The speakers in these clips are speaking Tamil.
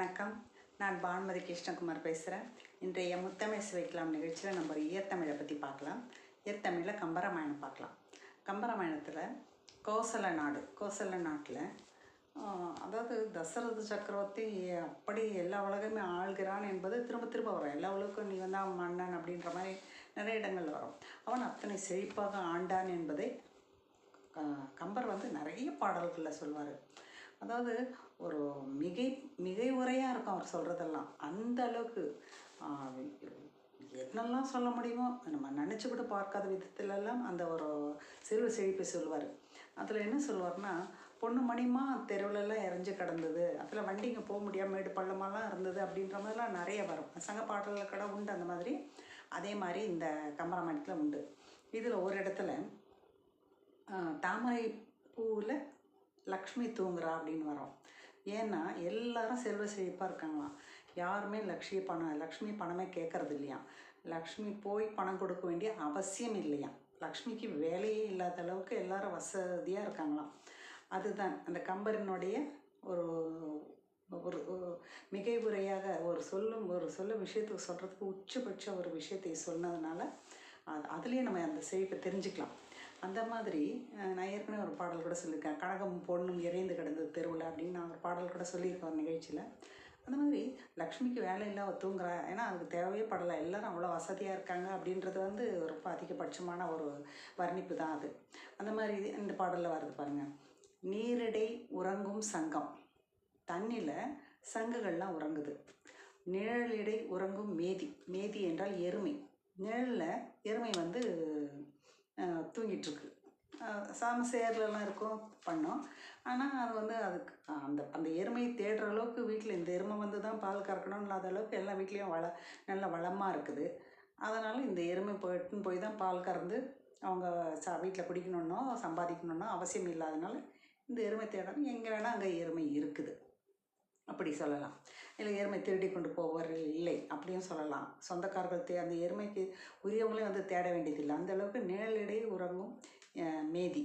வணக்கம். நான் பானுமதி கிருஷ்ணகுமார் பேசுகிறேன் இன்றைய முத்தமிழ் சுவைக்கலாம் நிகழ்ச்சியில் நம்ம ஒரு பற்றி பார்க்கலாம். இயத்தமிழில் கம்பராமாயணம் பார்க்கலாம். கம்பராமாயணத்தில் கோசல நாடு கோசல நாட்டில் அதாவது தசரத சக்கரவர்த்தி அப்படி எல்லா உலகமே ஆள்கிறான் என்பது திரும்ப திரும்ப வரும். எல்லா உலகம் நீ வந்தால் மன்னன் அப்படின்ற மாதிரி நிறைய இடங்களில் வரும். அவன் அத்தனை செழிப்பாக ஆண்டான் என்பதை க- கம்பர் வந்து நிறைய பாடல்களில் சொல்வார். அதாவது ஒரு மிகை மிகை உரையாக இருக்கும் அவர் சொல்கிறதெல்லாம் அந்த அளவுக்கு என்னெல்லாம் சொல்ல முடியுமோ நம்ம நினச்சி கூட பார்க்காத விதத்துலலாம் அந்த ஒரு செல்வ செழிப்பை சொல்லுவார் அதில் என்ன சொல்லுவார்னா பொண்ணு மணிமா தெருவுலலாம் இறஞ்சி கிடந்தது. அதில் வண்டிங்க போக முடியாமல் மேடு பள்ளமாலாம் இருந்தது அப்படின்ற மாதிரிலாம் நிறைய வரும். சங்க பாடல்கள் கூட உண்டு அந்த மாதிரி. அதே மாதிரி இந்த கம்பராமாயணத்தில் உண்டு. இதில் ஒரு இடத்துல தாமரை பூவில் லக்ஷ்மி தூங்குறா அப்படின்னு வரோம். ஏன்னா எல்லாரும் செல்வ செழிப்பாக இருக்காங்களாம். யாருமே லக்ஷ்மி பணம் லக்ஷ்மி பணமே கேட்கறது இல்லையாம் லக்ஷ்மி போய் பணம் கொடுக்க வேண்டிய அவசியம் இல்லையாம் லக்ஷ்மிக்கு வேலையே இல்லாத அளவுக்கு எல்லாரும் வசதியாக இருக்காங்களாம். அதுதான் அந்த கம்பரினுடைய ஒரு ஒரு ஒரு மிகை உரையாக ஒரு சொல்லும் ஒரு சொல்ல விஷயத்துக்கு சொல்கிறதுக்கு உச்சபட்ச ஒரு விஷயத்தை சொன்னதுனால அது அதுலேயே நம்ம அந்த செழிப்பை தெரிஞ்சுக்கலாம். அந்த மாதிரி நான் ஏற்கனவே ஒரு பாடல் கூட சொல்லியிருக்கேன். கனகம் பொண்ணும் இறைந்து கிடந்தது தெருவில் அப்படின்னு நான் ஒரு பாடல் கூட சொல்லியிருக்கேன் ஒரு நிகழ்ச்சியில். அந்த மாதிரி லக்ஷ்மிக்கு வேலை இல்லை அவ தூங்குறா. ஏன்னா அதுக்கு தேவையே படலை. எல்லோரும் அவ்வளோ வசதியாக இருக்காங்க அப்படின்றது வந்து ரொம்ப அதிகபட்சமான ஒரு வர்ணிப்பு தான் அது. அந்த மாதிரி இந்த பாடலில் வருது பாருங்கள் நீரிடை உறங்கும் சங்கம். தண்ணியில் சங்குகள்லாம் உறங்குது. நிழலிடை உறங்கும் மேதி. மேதி என்றால் எருமை. நிழலில் எருமை வந்து தூங்கிட்டுருக்கு. சாம சேர்லலாம் இருக்கும் பண்ணோம். ஆனால் அது வந்து அதுக்கு அந்த அந்த எருமையை தேடுற அளவுக்கு வீட்டில் இந்த எருமை வந்து தான் பால் கறக்கணும் இல்லாத அளவுக்கு எல்லா வீட்லேயும் வள நல்ல வளமாக இருக்குது. அதனால் இந்த எருமை போயிட்டுன்னு போய் தான் பால் கறந்து அவங்க சா வீட்டில் குடிக்கணுன்னோ சம்பாதிக்கணுன்னோ அவசியம் இல்லாதனால இந்த எருமை தேடணும் எங்கே வேணால் அங்கே எருமை இருக்குது. அப்படி சொல்லலாம். இல்லை எருமை திருடி கொண்டு போவார்கள் இல்லை அப்படியும் சொல்லலாம். சொந்தக்காரர்கள் தே அந்த எருமைக்கு உரியவங்களே வந்து தேட வேண்டியதில்லை. அந்த அளவுக்கு நிழலிடை உறங்கும் மேதி.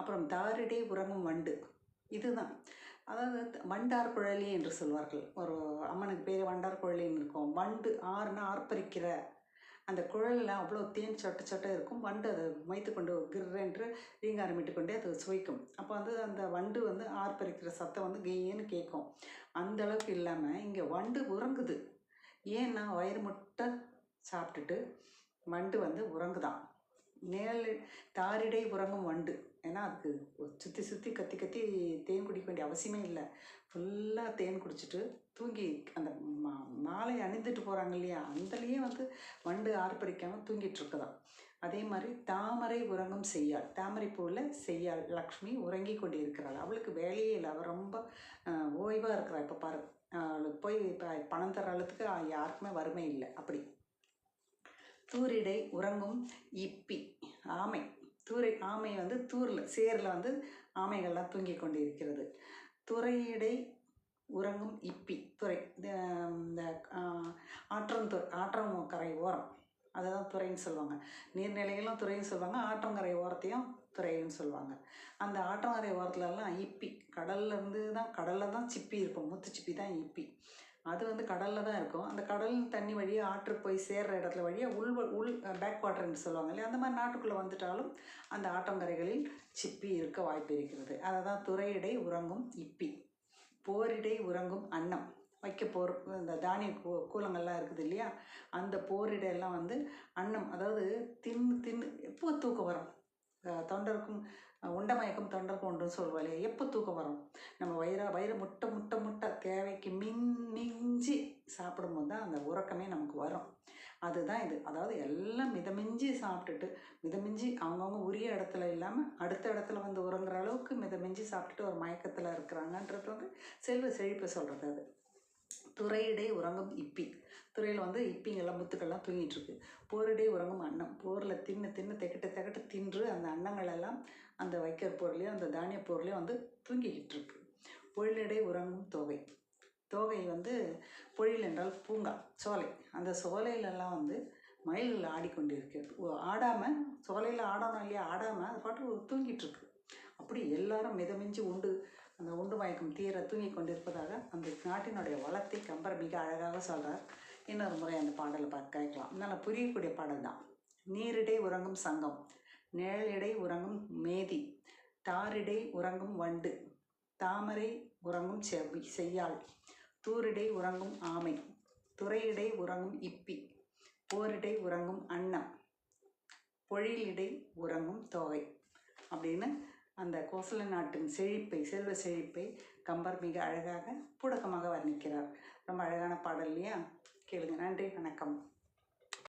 அப்புறம் தாரிடை உறங்கும் வண்டு. இதுதான். அதாவது வண்டார் குழலி என்று சொல்வார்கள். ஒரு அம்மனுக்கு பேர் வண்டார் குழலின்னு இருக்கும். வண்டு ஆறுனா ஆர்ப்பரிக்கிற அந்த குழலில் அவ்வளோ தேன் சொட்ட சொட்ட இருக்கும். வண்டு அதை மொய்த்து கொண்டு கிர்ரென்று ரீங்காரமிட்டு கொண்டே அது சுவைக்கும். அப்போ வந்து அந்த வண்டு வந்து ஆர்ப்பரிக்கிற சத்தம் வந்து கெய்யன்னு கேட்கும். அந்தளவுக்கு இல்லாமல் இங்கே வண்டு உறங்குது. ஏன்னா வயிறு முட்டை சாப்பிட்டுட்டு வண்டு வந்து உறங்குதான். நேல் தாரிடை உறங்கும் வண்டு. ஏன்னா அதுக்கு சுற்றி சுற்றி கத்தி கத்தி தேன் குடிக்க வேண்டிய அவசியமே இல்லை. ஃபுல்லாக தேன் குடிச்சிட்டு தூங்கி அந்த மா மாலை அணிந்துட்டு போகிறாங்க இல்லையா? அந்தலேயே வந்து வண்டு ஆர்ப்பரிக்காமல் தூங்கிட்டுருக்குதான் அதே மாதிரி தாமரை உறங்கும் செய்யாள். தாமரை பூவில் செய்யாள் லக்ஷ்மி உறங்கி கொண்டு இருக்கிறாள் அவளுக்கு வேலையே இல்லை. அவள் ரொம்ப ஓய்வாக இருக்கிறாள் இப்போ பாரு அவளுக்கு போய் இப்போ பணம் தர அளவுக்கு யாருக்குமே வறுமை இல்லை. அப்படி. தூரிடை உறங்கும் இப்பி ஆமை. தூரை ஆமை வந்து தூரில் சேரில் வந்து ஆமைகள்லாம் தூங்கி கொண்டு இருக்கிறது துறையிடை உறங்கும் இப்பி துறை இந்த இந்த ஆற்றம் கரை ஓரம் அதை தான் துறைன்னு சொல்லுவாங்க. நீர்நிலைகளும் துறைன்னு சொல்லுவாங்க ஆற்றங்கரை ஓரத்தையும் துறைன்னு சொல்லுவாங்க. அந்த ஆற்றங்கரை ஓரத்துலலாம் இப்பி கடல்லேருந்து தான் கடலில் தான் சிப்பி இருக்கும் முத்து சிப்பி தான் இப்பி. அது வந்து கடலில் தான் இருக்கும். அந்த கடல் தண்ணி வழியாக ஆற்றுக்கு போய் சேர்ற இடத்துல வழியாக உள் உள் பேக் வாட்டர்னு சொல்லுவாங்க இல்லையா? அந்த மாதிரி நாட்டுக்குள்ளே வந்துட்டாலும் அந்த ஆற்றங்கரைகளில் சிப்பி இருக்க வாய்ப்பு இருக்கிறது. அதை தான் துறையிடை உறங்கும் இப்பி. போரிடை உறங்கும் அன்னம். வைக்க போர் இந்த தானிய கூ கூலங்கள்லாம் இருக்குது இல்லையா? அந்த போரிடையெல்லாம் வந்து அன்னம் அதாவது தின்னு தின்னு எப்போ தூக்கம் வரும்? தொண்டருக்கும் உண்டமயக்கம் மயக்கம் உண்டுன்னு சொல்லுவோம் எப்போ தூக்கம் வரும்? நம்ம வயிறா வயிறு முட்டை முட்டை முட்டை தேவைக்கு மின் மிஞ்சி சாப்பிடும்போது தான் அந்த உறக்கமே நமக்கு வரும். அதுதான் இது. அதாவது எல்லாம் மிதமிஞ்சி சாப்பிட்டுட்டு மிதமிஞ்சி அவங்கவுங்க உரிய இடத்துல இல்லாமல் அடுத்த இடத்துல வந்து உறங்குற அளவுக்கு மிதமிஞ்சி சாப்பிட்டுட்டு ஒரு மயக்கத்தில் இருக்கிறாங்கன்றது வந்து செல்வ செழிப்பை சொல்கிறது அது. துறையிடை உறங்கும் இப்பி. துறையில் வந்து இப்பிங்கெல்லாம் முத்துக்கள்லாம் தூங்கிட்டு இருக்கு போரிடை உறங்கும் அன்னம். போரில் தின்னு தின்னு தெக்கட்ட தெக்கட்ட தின்று அந்த அன்னங்களெல்லாம் அந்த வைக்கிற பொருளையும் அந்த தானிய பொருளையும் வந்து தூங்கிக்கிட்டு இருக்கு பொழிலடை உறங்கும் தோகை. தோகை வந்து பொழில் என்றால் பூங்கா சோலை. அந்த சோலையிலெல்லாம் வந்து மயில்கள் ஆடிக்கொண்டிருக்கு. ஆடாமல் சோலையில் ஆடணும் இல்லையா? ஆடாமல் அது பாட்டு தூங்கிட்டு இருக்கு அப்படி எல்லாரும் மிதமிஞ்சி உண்டு. அந்த உண்டு மயக்கம் தீர தூங்கி கொண்டிருப்பதாக அந்த நாட்டினுடைய வளத்தை கம்பர் மிக அழகாக சொல்கிறார் இன்னொரு முறை அந்த பாடலை பார்க்க கேட்கலாம். நல்லா புரியக்கூடிய பாடல் தான். நீரிடை உறங்கும் சங்கம் நிழலிடை உறங்கும் மேதி தாரிடை உறங்கும் வண்டு தாமரை உறங்கும் செவ்வி செய்யாள் தூரிடை உறங்கும் ஆமை துறையிடை உறங்கும் இப்பி போரிடை உறங்கும் அன்னம் பொழிலிடை உறங்கும் தோகை அப்படின்னு அந்த கோசல நாட்டின் செழிப்பை செல்வ செழிப்பை கம்பர் மிக அழகாக புடக்கமாக வர்ணிக்கிறார். ரொம்ப அழகான பாடல் இல்லையா? கேளுங்க. நன்றி. வணக்கம்.